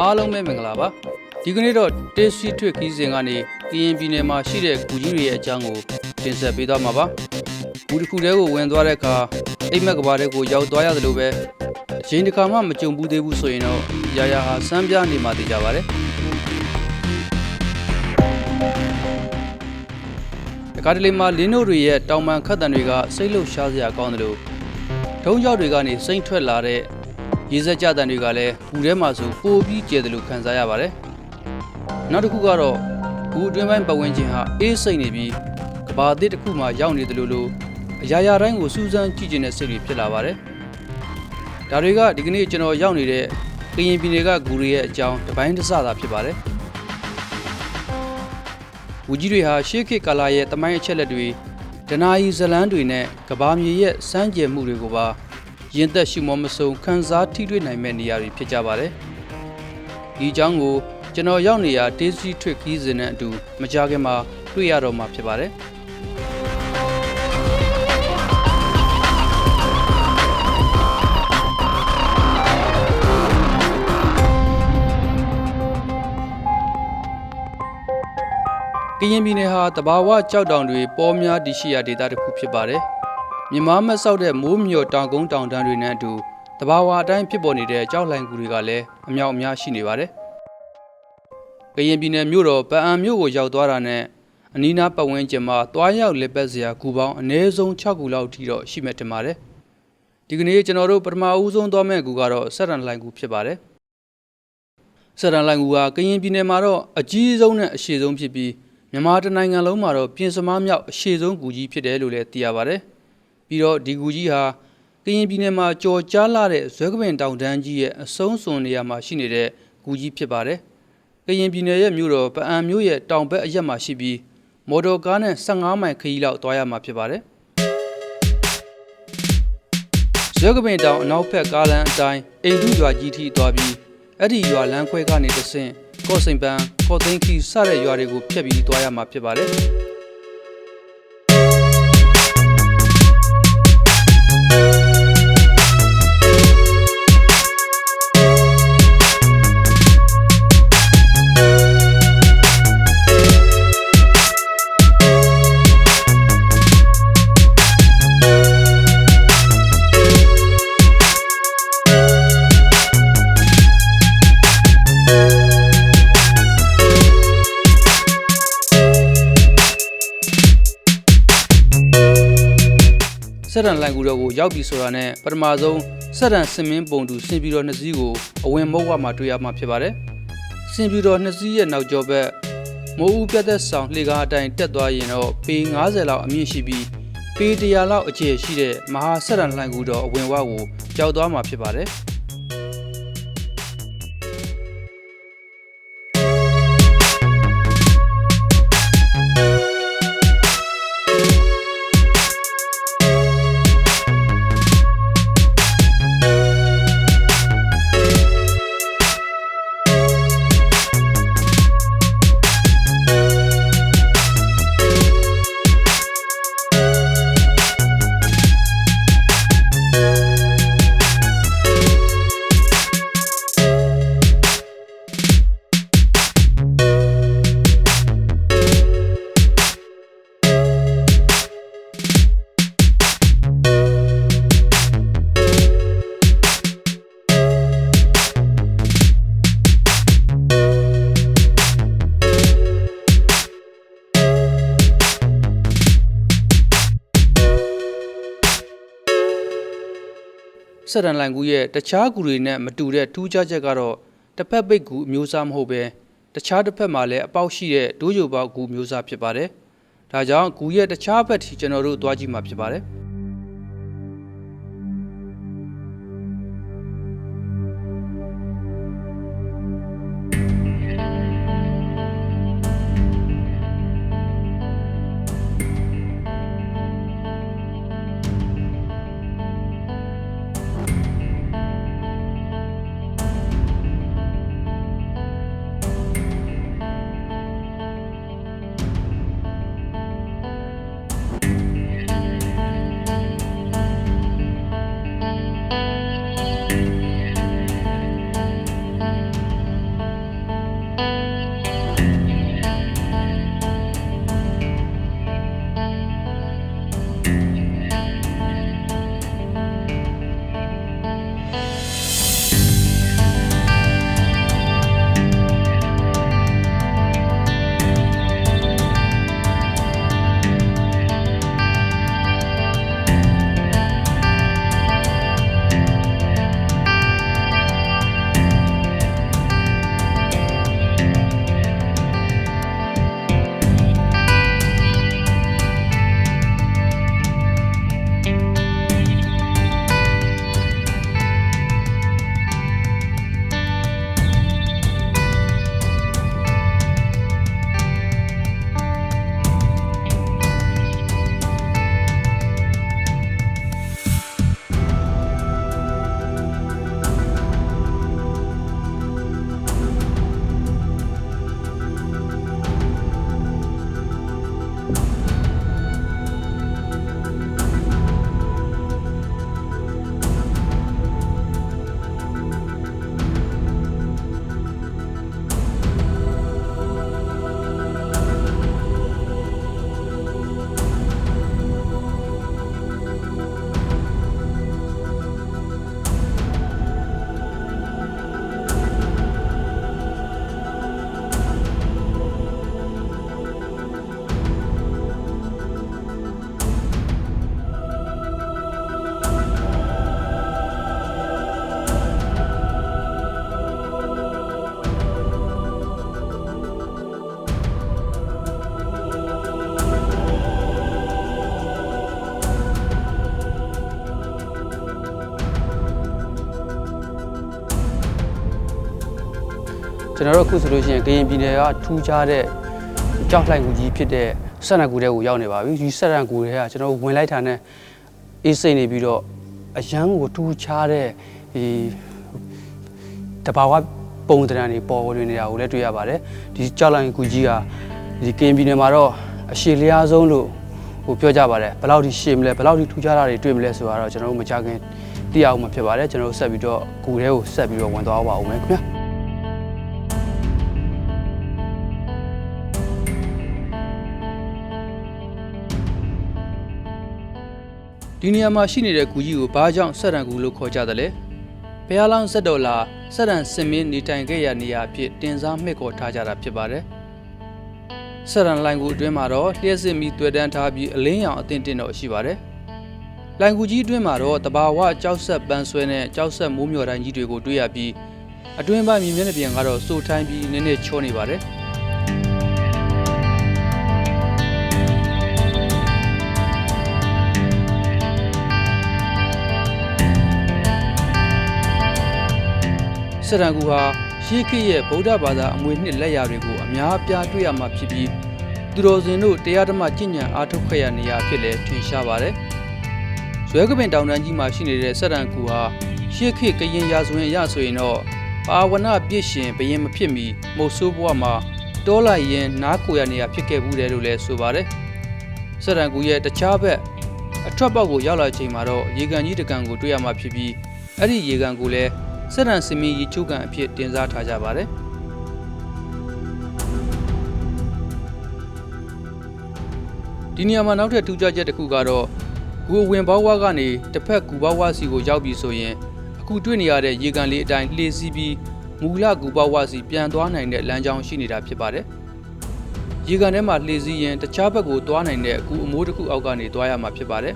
အားလုံးပဲမင်္ဂလာပါဒီကနေ့တော့ Tasty Trick ခီးစဉ်ကနေကရင်ပြည်နယ်မှာရှိတဲ့ဂူကြီးတွေရဲ့အကြောင်းကိုတင်ဆက်ပေးသွားမှာပါဂူတစ်ခုတည်းကိုဝင်သွားတဲ့အခါအိမ်မက်ကဘာတဲ့ကိုရောက်သွားရတယ်လို့ပဲအချိန်တစ်ခါမှမကြုံဘူးသေးဘူးဆိုရင်တော့ရာရာဟာစမ်းပြနေမှသိကြပါတယ်တခါတလေမှာလင်းတို့တွေရဲ့တောင်ပန်ခတ်တံတွေကစိတ်လှုပ်ရှားစရာကောင်းတယ်လို့ ထုံးကြောက်တွေကနေစိမ့်ထွက်လာတဲ့ရေစက်ကြတံတွေကလည်းဘူးထဲမှာဆိုပိုပြီးကျဲတယ်လို့ခံစားရပါတယ်။နောက်တစ်ခုကတော့ဘူးအတွင်းပိုင်းပတ်ဝန်းကျင်ဟာအေးစိမ့်နေပြီးကဘာအသစ်တစ်ခုမှရောက်နေတယ်လို့လို့အရာရာတိုင်းကိုစူးစမ်းကြည့်ကျင်တဲ့စိတ်တွေဖြစ်လာပါတယ်။ဒါတွေကဒီကနေ့ကျွန်တော်ရောက်နေတဲ့ကရင်ပြည်နယ်ကဂူတွေရဲ့အကြောင်းတစ်ပိုင်းတစ်စသာဖြစ်ပါတယ်။ဝူကြီးတွေဟာရှေးခေတ်ကာလရဲ့တမိုင်းအချက်လက်တွေ ဒနာယီဇလန်းတွေနဲ့ကဘာမြေရဲ့စမ်းကြယ်မှုတွေကိုပါရင်သက်ရှိမောမစုံခန်းစားထိတွေ့နိုင်မဲ့နေရာတွေဖြစ်ကြပါတယ်။ဒီအကြောင်းကိုကျွန်တော်ရောက်နေရာ Daisy Trick ခီးစဉ်နဲ့အတူမကြခင်မှာတွေ့ရတော့မှာဖြစ်ပါတယ်။ ကရင်ပြည်နယ်ဟာတဘာဝကြောက်တောင်တွေပေါ်များတည်ရှိရာဒေသတစ်ခုဖြစ်ပါတယ်။မြမမဆောက်တဲ့မိုးမြော်တောင်ကုန်းတောင်တန်းတွေနဲ့အတူတဘာဝအတိုင်းဖြစ်ပေါ်နေတဲ့ကြောက်လိုင်ကူတွေကလည်းအမြောက်အများရှိနေပါတယ်။ကရင်ပြည်နယ်မြို့တော်ပအံမြို့ကိုရောက်သွားတာနဲ့အနီးနားပတ်ဝန်းကျင်မှာတွားရောက်လက်ပတ်စရာကူပေါင်းအနည်းဆုံး6ကူလောက်ထိတော့ရှိမှတင်ပါတယ်။ဒီကနေ့ကျွန်တော်တို့ပထမဦးဆုံးသွားမယ့်ကူကတော့ဆက်ရန်လိုင်ကူဖြစ်ပါတယ်။ဆက်ရန်လိုင်ကူကကရင်ပြည်နယ်မှာတော့အကြီးဆုံးနဲ့အရှည်ဆုံးဖြစ်ပြီး မြန်မာတိုင်းနိုင်ငံလုံးမှာတော့ပြင်စမားမြောက်အရှည်ဆုံးကူကြီးဖြစ်တယ်လို့လည်းသိရပါတယ်။ပြီးတော့ဒီကူကြီးဟာကရင်ပြည်နယ်မှာကြော်ကြားလာတဲ့ဇွဲကပင်တောင်တန်းကြီးရဲ့အဆုံးစွန်နေရာမှာရှိနေတဲ့ကူကြီးဖြစ်ပါတယ်။ကရင်ပြည်နယ်ရဲ့မြို့တော်ပအံမြို့ရဲ့တောင်ဘက်အရက်မှာရှိပြီးမော်တော်ကားနဲ့15မိုင်ခရီးလောက်သွားရမှာဖြစ်ပါတယ်။ဇွဲကပင်တောင်အနောက်ဘက်ကားလမ်းအတိုင်းအိမ်ထုရွာကြီးထိသွားပြီးအဲ့ဒီရွာလမ်းခွဲကနေတဆင့် ကော့စိန်ပန်းကော့သိန်းခီစတဲ့ရွာတွေကိုဖျက်ပြီးသွားရမှာဖြစ်ပါတယ်။ ရောက်ပြီဆိုတာနဲ့ပထမဆုံးဆက်ရန်စင်မင်းပုံတူစင်ပြီးတော့နှစ်စီးကိုအဝင်မုတ်ဝမှာတွေ့ရမှာဖြစ်ပါတယ်။စင်ပြီးတော့နှစ်စီးရဲ့နောက်ကျောဘက်မိုးဦးပြတ်သက်ဆောင်လှေကားအတိုင်းတက်သွားရင်တော့ပေ90လောက်အမြင့်ရှိပြီးပေ100လောက်အကျယ်ရှိတဲ့မဟာဆက်ရန်လိုင်ကူတော့အဝင်ဝကိုကြောက်သွားမှာဖြစ်ပါတယ်။ ဆက်ရန်လိုင်ကူရဲ့တခြားကူတွေနဲ့မတူတဲ့ထူးခြားချက်ကတော့တစ်ဖက်ပိတ်ကူအမျိုးအစားမဟုတ်ပဲတခြားတစ်ဖက်မှာလည်းအပေါက်ရှိတဲ့ဒိုးဂျိုပေါက်ကူမျိုးစားဖြစ်ပါတယ်။ဒါကြောင့်ကူရဲ့တခြားဘက်ထိကျွန်တော်တို့သွားကြည့်မှာဖြစ်ပါတယ်။ ကျွန်တော်တို့အခုဆိုလို့ရှိရင်ကရင်ပြည်နယ်ကထူးခြားတဲ့ကြောက်လှိုင်ကူကြီးဖြစ်တဲ့ဆက်နကူတဲ့ကိုရောက်နေပါပြီဒီဆက်နကူတဲ့ကကျွန်တော်တို့ဝင်လိုက်တာနဲ့အေးစိတ်နေပြီးတော့အရန်ကိုထူးခြားတဲ့ဒီတဘာဝပုံသဏ္ဍာန်တွေပေါ်ဝင်နေတာကိုလည်းတွေ့ရပါတယ်ဒီကြောက်လှိုင်ကူကြီးကဒီကရင်ပြည်နယ်မှာတော့အရှည်လျားဆုံးလို့ဟိုပြောကြပါတယ်ဘယ်လောက်ထိရှည်မလဲဘယ်လောက်ထိထူးခြားတာတွေတွေ့မလဲဆိုတာတော့ကျွန်တော်တို့မကြခင်သိရအောင်မှာဖြစ်ပါတယ်ကျွန်တော်တို့ဆက်ပြီးတော့ကူထဲကိုဆက်ပြီးတော့ဝင်သွားပါဦးမယ်ခင်ဗျာ ဒီနေရာမှာရှိနေတဲ့ကူကြီးကိုဘာကြောင့်ဆက်ရံကူလို့ခေါ်ကြတယ်လဲဘုရားလောင်းဆက်တော်လာဆက်ရံစင်မင်းနေတိုင်ခဲ့ရနေရာအဖြစ်တင်စားမှစ်ခေါ်ထားကြတာဖြစ်ပါတယ်ဆက်ရံလိုင်ကူအတွင်းမှာတော့လျှက်စစ်မီတွေ့တန်းထားပြီးအလင်းရောင်အသင့်တင်တော့ရှိပါတယ်လိုင်ကူကြီးအတွင်းမှာတော့တဘာဝကြောက်ဆက်ပန်းဆွဲနဲ့ကြောက်ဆက်မိုးမျော်တိုင်းကြီးတွေကိုတွေ့ရပြီးအတွင်းပိုင်းမြင်မျက်နှာပြင်ကတော့စိုးထိုင်းပြီးနည်းနည်းချောနေပါတယ် စရံကူဟာရှေးခေတ်ရဲ့ဗုဒ္ဓဘာသာအမွေနှစ်လက်ရာတွေကိုအများအပြားတွေ့ရမှာဖြစ်ပြီးသူတော်စင်တို့တရားဓမ္မကျင့်ကြံအားထုတ်ခဲ့ရနေရာဖြစ်လဲထင်ရှားပါတယ်။ဇွဲကပင်တောင်တန်းကြီးမှာရှိနေတဲ့စရံကူဟာရှေးခေတ်ကရင်ရာဇဝင်အရဆိုရင်တော့ပါဝနပြည့်ရှင်ဘရင်မဖြစ်မီမုတ်ဆိုးဘဝမှာတောလိုက်ရင်နားကိုရနေရာဖြစ်ခဲ့ဘူးတယ်လို့လည်းဆိုပါတယ်။စရံကူရဲ့တခြားဘက်အထွက်ပေါက်ကိုရောက်လာချိန်မှာတော့ရေကန်ကြီးတစ်ကန်ကိုတွေ့ရမှာဖြစ်ပြီးအဲ့ဒီရေကန်ကိုလည်း စက်ရန်စမီရီချုပ်ကန်အဖြစ်တင်စားထားကြပါတယ်ဒီနေရာမှာနောက်ထပ်ထူးခြားချက်တစ်ခုကတော့ဂူဝင်ဘောက်ဝါကနေတစ်ဖက်ဂူဘောက်ဝါစီကိုရောက်ပြီဆိုရင်အခုတွေ့နေရတဲ့ရေကန်လေးအတိုင်းလှေစီးပြီးမူလဂူဘောက်ဝါစီပြန်သွားနိုင်တဲ့လမ်းကြောင်းရှိနေတာဖြစ်ပါတယ်ရေကန်ထဲမှာလှေစီးရင်တခြားဘက်ကိုသွားနိုင်တဲ့ဂူအမိုးတစ်ခုအောက်ကနေသွားရမှာဖြစ်ပါတယ်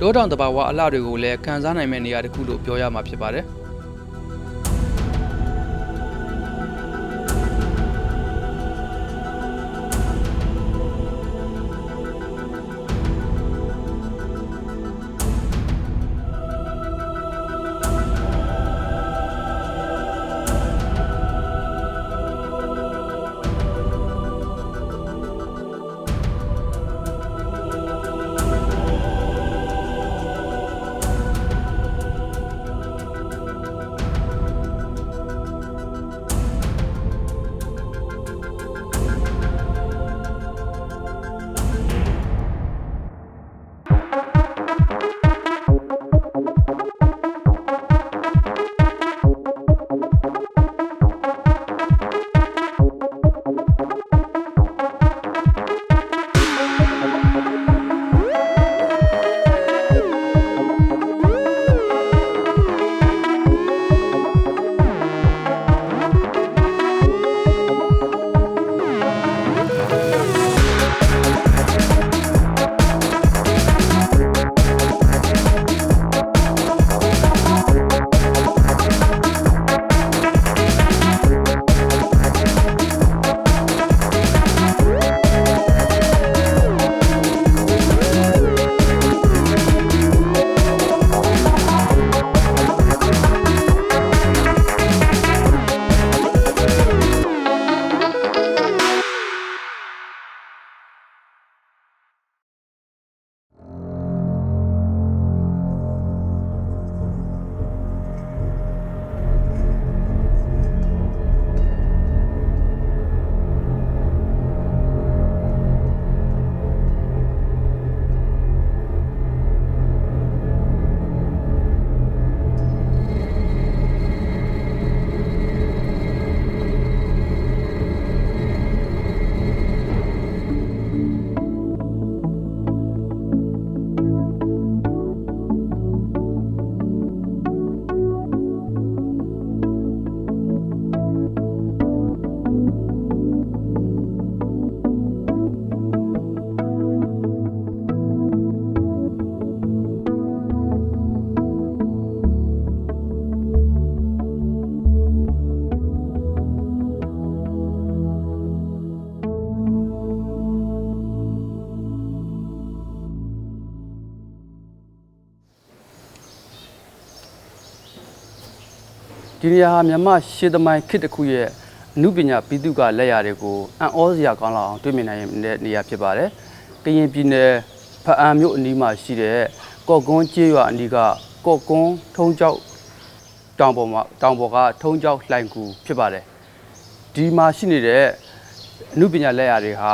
တောတောင်တဘာဝအလှတွေကိုလည်းခံစားနိုင်မဲ့နေရာတစ်ခုလို့ပြောရမှာဖြစ်ပါတယ် ဒီနေရာဟာမြမရှေးသမိုင်းခေတ်တစ်ခုရဲ့အမှုပညာပြည်သူကလက်ရာတွေကိုအံ့ဩစရာကောင်းလောက်အောင်တွေ့မြင်နိုင်တဲ့နေရာဖြစ်ပါတယ်။ကရင်ပြည်နယ်ဖအံမြို့အနီးမှာရှိတဲ့ကော့ကွန်းကျေးရွာအနီးကကော့ကွန်းထုံးကျောက်တောင်ပေါ်မှာတောင်ပေါ်ကထုံးကျောက်လှိုင်ကူဖြစ်ပါတယ်။ဒီမှာရှိနေတဲ့အမှုပညာလက်ရာတွေဟာ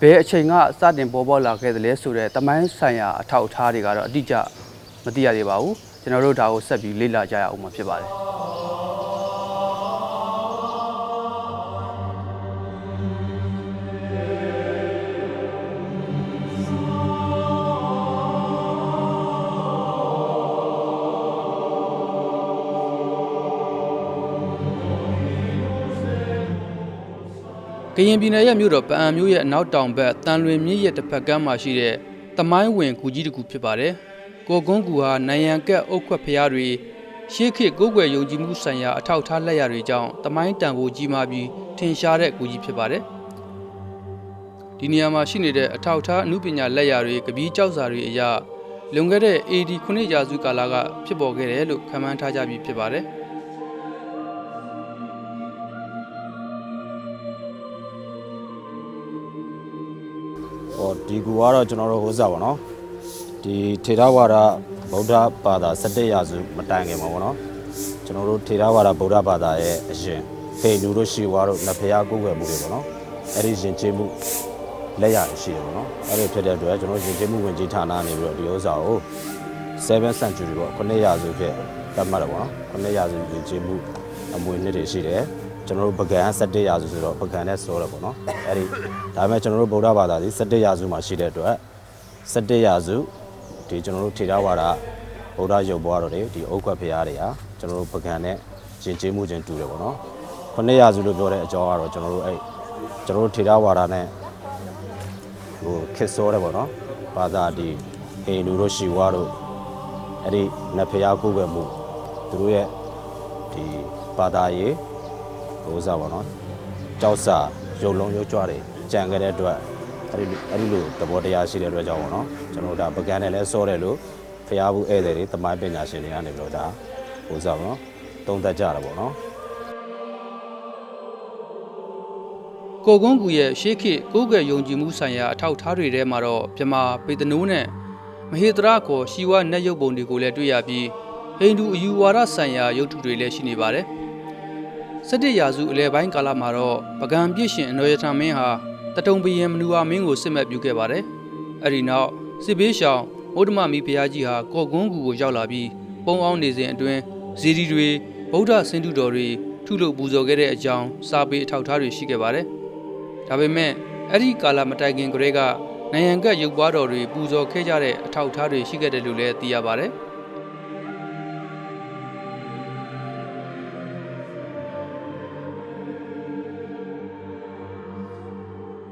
ဘယ်အချိန်ကစတင်ပေါ်ပေါ်လာခဲ့သလဲဆိုတဲ့တမိုင်းဆိုင်ရာအထောက်အထားတွေကတော့အတိအကျမသိရသေးပါဘူး။ ကျွန်တော်တို့ဒါကိုဆက်ပြီးလေ့လာကြရအောင်မှာဖြစ်ပါတယ်။ကရင်ပြည်နယ်ရဲ့မြို့တော်ပအံမြို့ရဲ့အနောက်တောင်ဘက်တန်လွင်မြစ်ရဲ့တစ်ဖက်ကမ်းမှာရှိတဲ့တမိုင်းဝင်ကူကြီးတစ်ခုဖြစ်ပါတယ်။ ကိုကွန်းကူဟာနိုင်ရန်ကက်အုတ်ခွက်ဖျားတွေရှေးခေတ်ကိုးကွယ်ယုံကြည်မှုဆိုင်ရာအထောက်အထားလက်ရာတွေကြောင့်တမိုင်းတန်ဖိုးကြီးမားပြီးထင်ရှားတဲ့ကူကြီးဖြစ်ပါတယ်။ဒီနေရာမှာရှိနေတဲ့အထောက်အထားအမှုပညာလက်ရာတွေကပီးကြောက်စာတွေအရလွန်ခဲ့တဲ့ AD 9ရာစုကာလကဖြစ်ပေါ်ခဲ့တယ်လို့ခန့်မှန်းထားကြပြီးဖြစ်ပါတယ်။ဟောဒီကူကတော့ကျွန်တော်တို့ဟိုးစားပါနော် ဒီထေရဝါဒဗုဒ္ဓဘာသာ17ရာစုမတိုင်ခင်ပါဗောနော်ကျွန်တော်တို့ထေရဝါဒဗုဒ္ဓဘာသာရဲ့အရင်ဖေလူတို့ရှိဝါတို့နဖရာကိုယ်ွယ်မှုတွေဗောနော်အဲ့ဒီယဉ်ကျေးမှုလက်ရရှိတယ်ဗောနော်အဲ့ဒီဖြစ်တဲ့အတွက်ကျွန်တော်ယဉ်ကျေးမှုဝင်ကြီးဌာနနေပြီးတော့ဒီဥစ္စာကို7 century ပေါ့9ရာစုဖြစ်သတ်မှတ်တယ်ဗောနော်9ရာစုယဉ်ကျေးမှုအမွေနှစ်တွေရှိတယ်ကျွန်တော်တို့ပကံ17ရာစုဆိုတော့ပကံနဲ့ဆိုတော့ပေါ့နော်အဲ့ဒီဒါပေမဲ့ကျွန်တော်တို့ဗုဒ္ဓဘာသာဒီ17ရာစုမှာရှိတဲ့အတွက်17ရာစု ဒီကျွန်တော်တို့ထေရဝါဒဗုဒ္ဓရုပ်ဘွားတော်တွေဒီအုတ်ခွက်ဖရားတွေဟာကျွန်တော်တို့ပကံနဲ့ယဉ်ကျေးမှုချင်းတူတယ်ပေါ့နော်9ရာစုလို့ပြောတဲ့အကြောင်းကတော့ကျွန်တော်တို့အဲ့ကျွန်တော်တို့ထေရဝါဒနဲ့ဟိုခစ်စောတယ်ပေါ့နော်ဘာသာဒီဟိန္ဒူတို့ရှီဝါတို့အဲ့ဒီနတ်ဖရားကိုယ်ွယ်မှုသူတို့ရဲ့ဒီဘာသာရေးဟိုစားပါတော့ကြောက်စာရုပ်လုံးရုပ်ကြွတွေကြံခဲ့တဲ့အတွက် အဲ့ဒီအဲ့ဒီလိုသဘောတရားရှိတဲ့အတွက်ကြောင့်ပေါ့နော်ကျွန်တော်တို့ဒါပကံနဲ့လဲစောတယ်လို့ဖျားဘူးဧည့်သည်တွေတမိုင်းပညာရှင်တွေကနေပြီးတော့ဒါဟိုစားပါတော့သုံးသပ်ကြတာပေါ့နော်ကိုကွန်းကူရဲ့ရှေးခေတ်ကိုးကွယ်ယုံကြည်မှုဆိုင်ရာအထောက်အထားတွေထဲမှာတော့မြမာပေတနိုးနဲ့မဟေတရခေါ်ရှီဝနတ်ရုပ်ပုံတွေကိုလည်းတွေ့ရပြီးဟိန္ဒူအယူဝါဒဆိုင်ရာရုပ်ထုတွေလည်းရှိနေပါတယ်။၁၇ရာစုအလယ်ပိုင်းကာလမှာတော့ပကံပြည့်ရှင်အနော်ရထမင်းဟာ တတုံဘီယံမနူဝါမင်းကိုစစ်မဲ့ပြုခဲ့ပါတယ်။အဲဒီနောက်စစ်ဘေးရှောင်ဗုဒ္ဓမမီဘုရားကြီးဟာကော့ကွန်းကူကိုရောက်လာပြီးပုံအောင်နေစဉ်အတွင်းဇီဒီတွေဗုဒ္ဓဆင်းတုတော်တွေထုလို့ပူဇော်ခဲ့တဲ့အကြောင်းစာပေအထောက်အထားတွေရှိခဲ့ပါတယ်။ဒါပေမဲ့အဲ့ဒီကာလမတိုင်ခင်ကလေးကနိုင်ငံကရုပ်ပွားတော်တွေပူဇော်ခဲ့ကြတဲ့အထောက်အထားတွေရှိခဲ့တယ်လို့လည်းသိရပါတယ်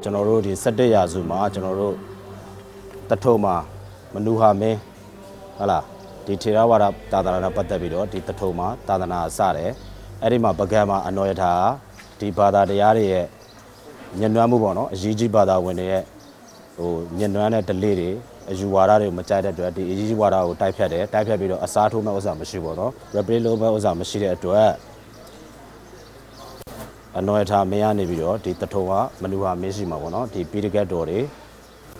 ကျွန်တော်တို့ဒီ17ရာစုမှာကျွန်တော်တို့တထုံမှာမနူဟာမင်းဟုတ်လားဒီထေရဝါဒသာသနာနဲ့ပတ်သက်ပြီးတော့ဒီတထုံမှာသာသနာစတယ်အဲ့ဒီမှာပကံမှာအနော်ရထာဒီဘာသာတရားတွေရဲ့ညံ့နွမ်းမှုပေါ့နော်အရေးကြီးဘာသာဝင်တွေရဲ့ဟိုညံ့နွမ်းတဲ့ delay တွေအယူဝါဒတွေကိုမကြိုက်တဲ့အတွက်ဒီအရေးကြီးဝါဒကိုတိုက်ဖြတ်တယ်တိုက်ဖြတ်ပြီးတော့အစားထိုးမဲ့ဥစ္စာမရှိဘူးပေါ့နော် repeat လုပ်မဲ့ဥစ္စာမရှိတဲ့အတွက်အ နော်ရထာမင်းရနေပြီးတော့ဒီတထုံကမနူဟာမင်းရှိမှာပေါ့နော်ဒီပိရကတ်တော်တွေ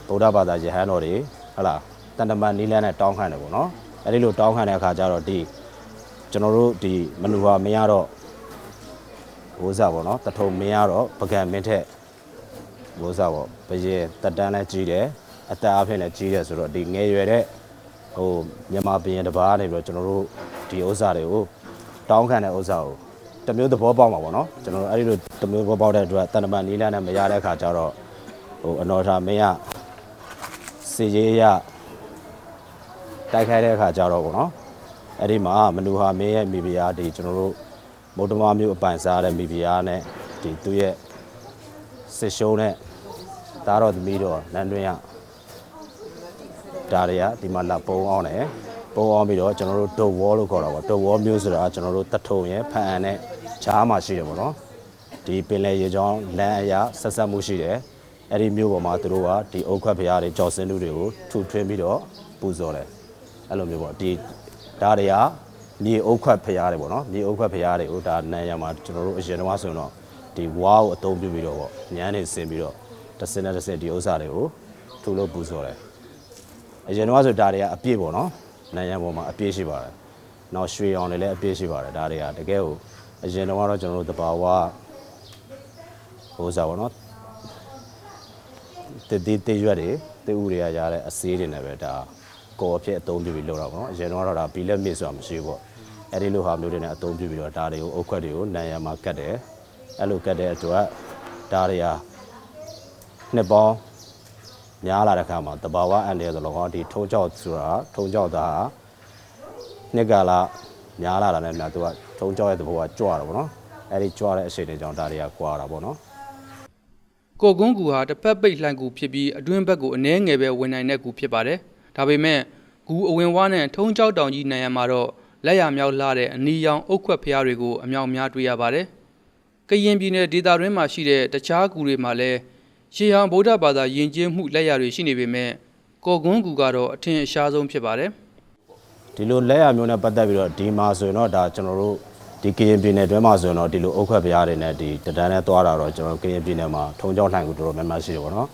ဗုဒ္ဓဘာသာယဟန်တော်တွေဟလာတန်တမန်နီးလန်းနဲ့တောင်းခံတယ်ပေါ့နော်အဲဒီလိုတောင်းခံတဲ့အခါကျတော့ဒီကျွန်တော်တို့ဒီမနူဟာမင်းရတော့ဘိုးစားပေါ့နော်တထုံမင်းရတော့ပကံမင်းထက်ဘိုးစားပေါ့ဘယေတက်တန်းလည်းကြီးတယ်အသက်အဖင်လည်းကြီးတယ်ဆိုတော့ဒီငယ်ရွယ်တဲ့ဟိုမြန်မာပြည်ရင်တစ်ပါးနေပြီးတော့ကျွန်တော်တို့ဒီဥစ္စာတွေကိုတောင်းခံတဲ့ဥစ္စာကို တမျိုးသဘောပေါက်မှာပေါ့နော်ကျွန်တော်တို့အဲ့ဒီလိုတမျိုးသဘောပေါက်တဲ့အတွက်တန်တမန်နီးလန်းနဲ့မရတဲ့ခါကျတော့ဟိုအနော်ထာမင်းရစီရေးရတိုက်ခိုက်တဲ့အခါကျတော့ပေါ့နော်အဲ့ဒီမှာမနူဟာမင်းရဲ့မိဖုရားဒီကျွန်တော်တို့မုဒ္ဓမမျိုးအပိုင်စားတဲ့မိဖုရားနဲ့ဒီသူ့ရဲ့စစ်ရှုံးတဲ့သားတော်သမီးတော်နန်းတွင်းရဒါတွေကဒီမှာလာပုံအောင်တယ် ပုံအောင်ပြီးတော့ကျွန်တော်တို့ဒုတ်ဝေါလို့ခေါ်တာပေါ့ဒုတ်ဝေါမျိုးဆိုတာကျွန်တော်တို့တထုံရဲ့ဖန်အန်နဲ့ဂျားမှာရှိတယ်ပေါ့နော်ဒီပင်လယ်ရေကြောင်းလမ်းအရာဆက်ဆက်မှုရှိတယ်အဲ့ဒီမျိုးပေါ်မှာသူတို့ကဒီအုတ်ခွက်ဖရားတွေကြော်စင်းတူတွေကိုထူထွင်းပြီးတော့ပူဇော်တယ်အဲ့လိုမျိုးပေါ့ဒီဒါတွေကမြေအုတ်ခွက်ဖရားတွေပေါ့နော်မြေအုတ်ခွက်ဖရားတွေကိုဒါနန်းရမှာကျွန်တော်တို့အရင်တော့ဆိုရင်တော့ဒီဝါကိုအသုံးပြုပြီးတော့ပေါ့ညမ်းနေဆင်ပြီးတော့တစ်စင်းနဲ့တစ်စင်းဒီဥစ္စာတွေကိုထူလို့ပူစော်တယ်အရင်တော့ဆိုဒါတွေကအပြည့်ပေါ့နော် နန်းရံပေါ်မှာအပြည့်ရှိပါတယ်နောက်ရွှေရောင်တွေလည်းအပြည့်ရှိပါတယ်ဒါတွေကတကယ်ကိုအရင်တော့ကတော့ကျွန်တော်တို့တဘာဝဟိုစားပေါ့နော်တည်တည်တည်ရွက်တွေတည်ဥတွေကရတဲ့အစေးတွေနဲ့ပဲဒါကော်အဖြစ်အသုံးပြုပြီးလုပ်တာပေါ့နော်အရင်တော့ကတော့ဒါဘီလက်မစ်ဆိုတာမရှိဘူးပေါ့အဲ့ဒီလိုဟာမျိုးတွေနဲ့အသုံးပြုပြီးတော့ဒါတွေကိုအုတ်ခွက်တွေကိုနန်းရံမှာကတ်တယ်အဲ့လိုကတ်တဲ့အတွက်ဒါတွေဟာနှစ်ပေါင်း များလာတဲ့ခါမှာတဘာဝအန်တယ်ဆိုတော့ကောဒီထုံးကြောက်ဆိုတာထုံးကြောက်တာဟာနှစ်ကာလများလာတာနဲ့များသူကထုံးကြောက်ရဲ့သဘောကကြွတာပေါ့နော်အဲ့ဒီကြွတဲ့အချိန်တွေကြောင့်ဒါတွေကကွာတာပေါ့နော်ကိုကွန်းကူဟာတစ်ဖက်ပိတ်လှန်ကူဖြစ်ပြီးအတွင်းဘက်ကိုအနှဲငယ်ပဲဝင်နိုင်တဲ့ကူဖြစ်ပါတယ်။ဒါပေမဲ့ကူအဝင်ဝါနဲ့ထုံးကြောက်တောင်ကြီးနိုင်ရမှာတော့လက်ရမြောက်လှတဲ့အနီရောင်အုတ်ခွက်ဖျားတွေကိုအမြောက်များတွေ့ရပါတယ်။ကရင်ပြည်နယ်ဒေသတွင်းမှာရှိတဲ့တခြားကူတွေမှာလည်း ရှေးဟောင်းဗုဒ္ဓဘာသာယဉ်ကျေးမှုလက်ရတွေရှိနေပေမဲ့ကိုကွန်းကူကတော့အထင်အရှားဆုံးဖြစ်ပါတယ်။ဒီလိုလက်ရမျိုးနဲ့ပတ်သက်ပြီးတော့ဒီမှာဆိုရင်တော့ဒါကျွန်တော်တို့ဒီကရင်ပြည်နယ်တွင်းမှာဆိုရင်တော့ဒီလိုအုတ်ခွက်ပြားတွေနဲ့ဒီတဒန်းနဲ့သွားတာတော့ကျွန်တော်တို့ကရင်ပြည်နယ်မှာထုံကြောင်းလှိုင်ကူတော်တော်များများရှိတယ်ပေါ့နော်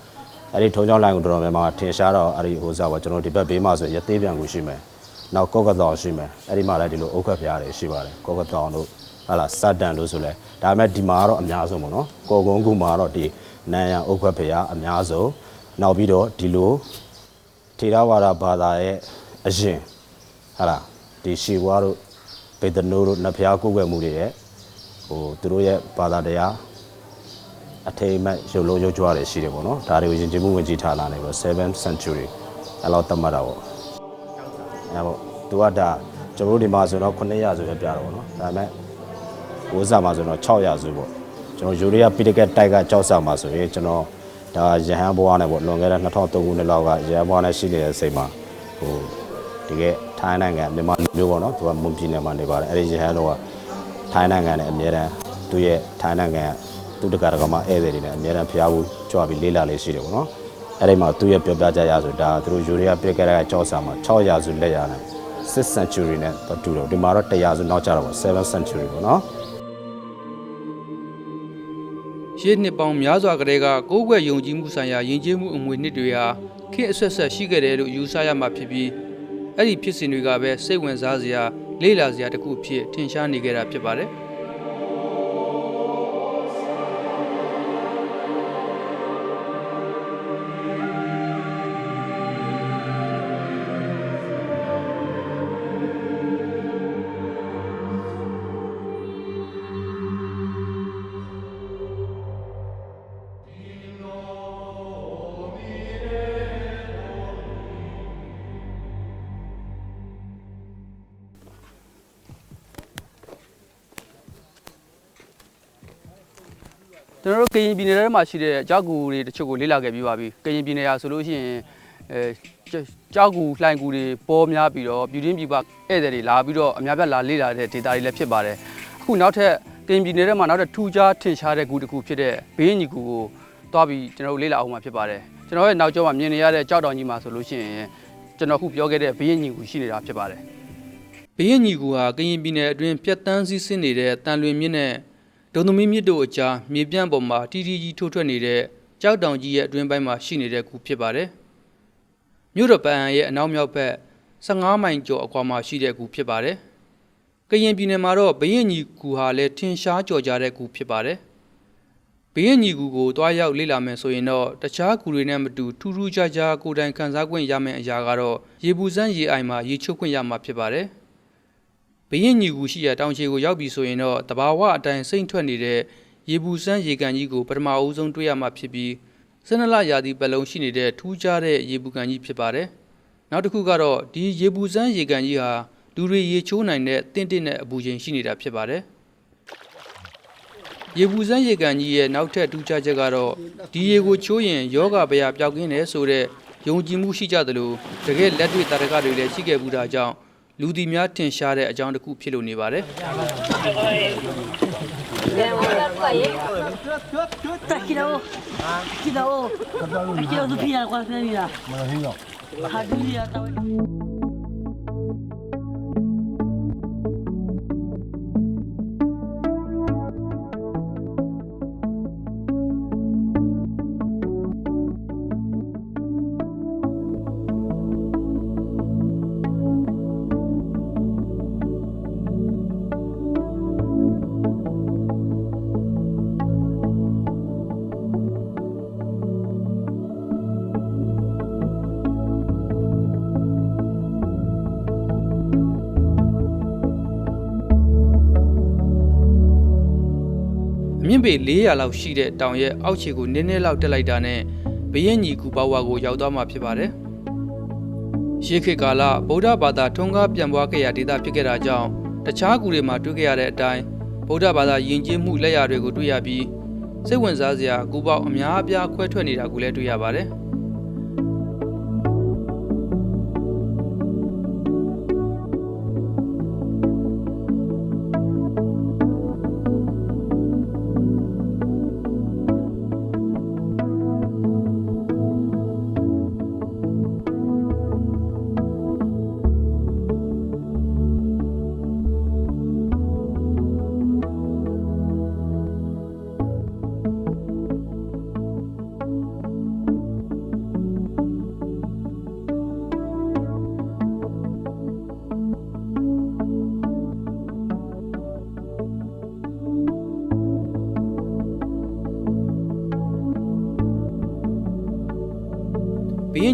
အဲ့ဒီထုံကြောင်းလှိုင်ကူတော်တော်များများထင်ရှားတော့အဲ့ဒီဟိုစားပေါ့ကျွန်တော်တို့ဒီဘက်ဘေးမှာဆိုရင်ရသေးပြန်ကူရှိမယ်နောက်ကော့ကတောင်ရှိမယ်အဲ့ဒီမှာလည်းဒီလိုအုတ်ခွက်ပြားတွေရှိပါတယ်ကော့ကတောင်တို့ဟာလာစတန်လို့ဆိုလဲဒါပေမဲ့ဒီမှာကတော့အများဆုံးပေါ့နော်ကော်ကုန်းကူမှာတော့ဒီ နန်ရန်အုတ်ခွက်ပြားအများဆုံးနောက်ပြီးတော့ဒီလိုထေရဝါဒဘာသာရဲ့အရင်ဟာလားဒီရှီဝါတို့ဗေဒနိုးတို့နတ်ဖျားကိုယ်ွယ်မှုတွေရဲ့ဟိုသူတို့ရဲ့ဘာသာတရားအထိမ်းအမှတ်ရုပ်လုံးရုပ်ကြွားတွေရှိတယ်ပေါ့နော်ဒါတွေကိုယဉ်ကျေးမှုဝင်ကြီးထားလာနေပေါ့ 7th century အဲ့လောက်သတ်မှတ်တာပေါ့အဲ့ပေါ့သူကဒါကျွန်တော်တို့ဒီမှာဆိုတော့900ဆိုပဲပြတာပေါ့နော်ဒါပေမဲ့ဝိဇ္ဇာမှာဆိုတော့600ဆိုပေါ့ ကျွန်တော်ယူရီးယားပိတကက်တိုက်ကကြောက်စာမှာဆိုရင်ကျွန်တော်ဒါရဟန်းဘွားနဲ့ပေါ့လွန်ခဲ့တဲ့2003ခုနှစ်လောက်ကရဟန်းဘွားနဲ့ရှိနေတဲ့စိတ်မှာဟိုတကယ်ထိုင်းနိုင်ငံမြန်မာလူမျိုးပေါ့နော်သူကမွန်ပြည်နယ်မှာနေပါတယ်အဲ့ဒီရဟန်းတော့ကထိုင်းနိုင်ငံနဲ့အများတန်းသူ့ရဲ့ထိုင်းနိုင်ငံသူတက္ကရာကမှာဧည့်သည်တွေနဲ့အများတန်းဖျားဘူးကြွပြီးလေးလာလေးရှိတယ်ပေါ့နော်အဲ့ဒီမှာသူ့ရဲ့ပြောပြကြရဆိုဒါသူတို့ယူရီးယားပြစ်ခဲ့တဲ့ကြောက်စာမှာ600စုလက်ရနဲ့6 century နဲ့တူတော့ဒီမှာတော့100စုနောက်ကျတော့ပေါ့7 century ပေါ့နော် ရှေးနှစ်ပေါင်းများစွာကတည်းကကိုးကွယ်ယုံကြည်မှုဆိုင်ရာယဉ်ကျေးမှုအမွေနှစ်တွေဟာခေတ်အဆက်ဆက်ရှိခဲ့တယ်လို့ယူဆရမှာဖြစ်ပြီးအဲ့ဒီဖြစ်စဉ်တွေကပဲစိတ်ဝင်စားစရာလေ့လာစရာတစ်ခုဖြစ်ထင်ရှားနေကြတာဖြစ်ပါတယ် ကျွန်တော်တို့ကရင်ပြည်နယ်ထဲမှာရှိတဲ့ကြောက်ကူတွေတချို့ကိုလေ့လာခဲ့ပြီးပါပြီကရင်ပြည်နယ်ဟာဆိုလို့ရှိရင်အဲကြောက်ကူလှိုင်ကူတွေပေါ်များပြီးတော့ပြည်တွင်းပြည်ပဧည့်သည်တွေလာပြီးတော့အများပြလာလေ့လာတဲ့ဒေတာတွေလည်းဖြစ်ပါတယ်အခုနောက်ထပ်ကရင်ပြည်နယ်ထဲမှာနောက်ထပ်ထူးခြားထင်ရှားတဲ့ကူတစ်ခုဖြစ်တဲ့ဘေးညီကူကိုတွားပြီးကျွန်တော်တို့လေ့လာအောင်မှာဖြစ်ပါတယ်ကျွန်တော်ရဲ့နောက်ကျောမှာမြင်နေရတဲ့ကြောက်တောင်ကြီးမှာဆိုလို့ရှိရင်ကျွန်တော်ခုပြောခဲ့တဲ့ဘေးညီကူရှိနေတာဖြစ်ပါတယ်ဘေးညီကူဟာကရင်ပြည်နယ်အတွင်းပြတ်တန်းစည်းစင်းနေတဲ့တန်လွင်မြစ်နဲ့ ဒုံသမီးမြစ်တို့အကြားမြေပြန့်ပေါ်မှာတီတီကြီးထိုးထွက်နေတဲ့ကြောက်တောင်ကြီးရဲ့အတွင်းပိုင်းမှာရှိနေတဲ့ကူဖြစ်ပါတယ်။မြို့တော်ပန်ရဲ့အနောက်မြောက်ဘက်15မိုင်ကျော်အကွာမှာရှိတဲ့ကူဖြစ်ပါတယ်။ကရင်ပြည်နယ်မှာတော့ဘရင်ညီကူဟာလည်းထင်ရှားကြော်ကြားတဲ့ကူဖြစ်ပါတယ်။ဘရင်ညီကူကိုတွားရောက်လေ့လာမယ်ဆိုရင်တော့တခြားကူတွေနဲ့မတူထူးထူးခြားခြားကိုယ်တိုင်ခန်းစား권ရမယ့်အရာကတော့ရေပူစမ်းရေအိုင်မှာရေချုပ်ခွင့်ရမှာဖြစ်ပါတယ်။ ဘရင်ညီကူရှိရာတောင်ချေကိုရောက်ပြီဆိုရင်တော့တဘာဝအတိုင်းစိမ့်ထွက်နေတဲ့ရေပူစမ်းရေကန်ကြီးကိုပထမအဦးဆုံးတွေ့ရမှာဖြစ်ပြီးစနလရာသီပတ်လုံးရှိနေတဲ့ထူးခြားတဲ့ရေပူကန်ကြီးဖြစ်ပါတယ်။နောက်တစ်ခုကတော့ဒီရေပူစမ်းရေကန်ကြီးဟာလူတွေရေချိုးနိုင်တဲ့တင့်တင့်တဲ့အပူချိန်ရှိနေတာဖြစ်ပါတယ်။ရေပူစမ်းရေကန်ကြီးရဲ့နောက်ထပ်ထူးခြားချက်ကတော့ဒီရေကိုချိုးရင်ယောဂဗျာပျောက်ကင်းတယ်ဆိုတဲ့ယုံကြည်မှုရှိကြသလိုတကယ်လက်တွေ့တာရကတွေလည်းရှိခဲ့ဘူးတာကြောင့် လူဒီများထင်ရှားတဲ့အကြောင်းတစ်ခုဖြစ်လို့နေပါတယ် Tranquilo. Tranquilo. Tranquilo, tu pilla, င့်ပေ400လောက်ရှိတဲ့တောင်ရဲ့အောက်ခြေကိုနည်းနည်းလောက်တက်လိုက်တာနဲ့ဘရင်ညီကူပေါဝါကိုရောက်သွားမှာဖြစ်ပါတယ်။ရှေးခေတ်ကာလဗုဒ္ဓဘာသာထွန်းကားပြန်ပွားခဲ့ရာဒေသဖြစ်ခဲ့တာကြောင့်တခြားကူတွေမှာတွေ့ခဲ့ရတဲ့အတိုင်းဗုဒ္ဓဘာသာယဉ်ကျေးမှုလက်ရာတွေကိုတွေ့ရပြီးစိတ်ဝင်စားစရာကူပေါက်အများအပြားခွဲထွက်နေတာကိုလည်းတွေ့ရပါတယ်။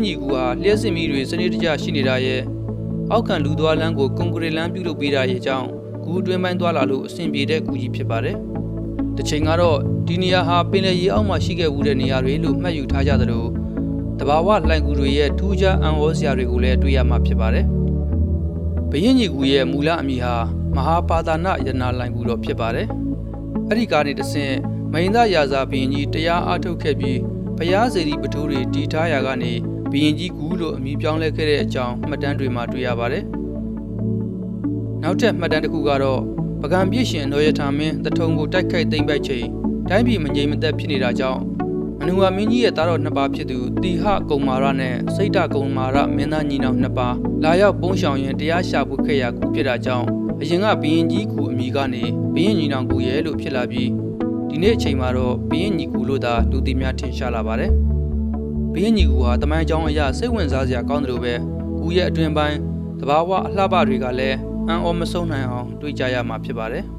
ညီကူဟာလျှက်စစ်မီတွေစနစ်တကျရှိနေတာရဲ့အောက်ခံလူသွားလမ်းကိုကွန်ကရစ်လမ်းပြုလုပ်ပေးတာရဲ့အကြောင်းကူအတွင်းပိုင်းသွားလာလို့အဆင်ပြေတဲ့ကူကြီးဖြစ်ပါတယ်။တစ်ချိန်ကတော့ဒီနေရာဟာပင်လယ်ရေအောက်မှာရှိခဲ့မှုတဲ့နေရာတွေလို့မှတ်ယူထားကြသလိုတဘာဝလှိုင်ကူတွေရဲ့ထူးခြားအံ့ဩစရာတွေကိုလည်းတွေ့ရမှာဖြစ်ပါတယ်။ဘရင်ညီကူရဲ့မူလအမည်ဟာမဟာပါသာနယနာလှိုင်ကူတော်ဖြစ်ပါတယ်။အဲ့ဒီကနေတဆင့်မိန်သားရာဇာဘရင်ကြီးတရားအားထုတ်ခဲ့ပြီးဘုရားစေတီပထိုးတွေတည်ထားရာကနေ ဘရင်ကြီးကူလို့အမည်ပြောင်းလဲခဲ့တဲ့အကြောင်းမှတ်တမ်းတွေမှာတွေ့ရပါတယ်။နောက်ထပ်မှတ်တမ်းတစ်ခုကတော့ပကံပြည့်ရှင်အနော်ရထာမင်းတထုံကိုတိုက်ခိုက်သိမ်းပိုက်ချိန်တိုင်းပြည်မငြိမ်မသက်ဖြစ်နေတာကြောင့်မနူဝါမင်းကြီးရဲ့သားတော်နှစ်ပါးဖြစ်သူတီဟကုံမာရနဲ့စိတ်တကုံမာရမင်းသားညီနောင်နှစ်ပါးလာရောက်ပုံရှောင်ရင်တရားရှာဖွေခဲ့ရာကူဖြစ်တာကြောင့်အရင်ကဘရင်ကြီးကူအမည်ကနေဘရင်ညီနောင်ကူရဲ့လို့ဖြစ်လာပြီးဒီနေ့အချိန်မှာတော့ဘရင်ညီကူလို့သာလူသိများထင်ရှားလာပါတယ်။ ဘရင်ညီကူဟာတမိုင်းကြောင်းအရာစိတ်ဝင်စားစရာကောင်းတယ်လို့ပဲကူရဲ့အတွင်ပိုင်းတဘာဝအလှပတွေကလည်းအံ့ဩမဆုံးနိုင်အောင်တွေးကြရမှာဖြစ်ပါတယ်။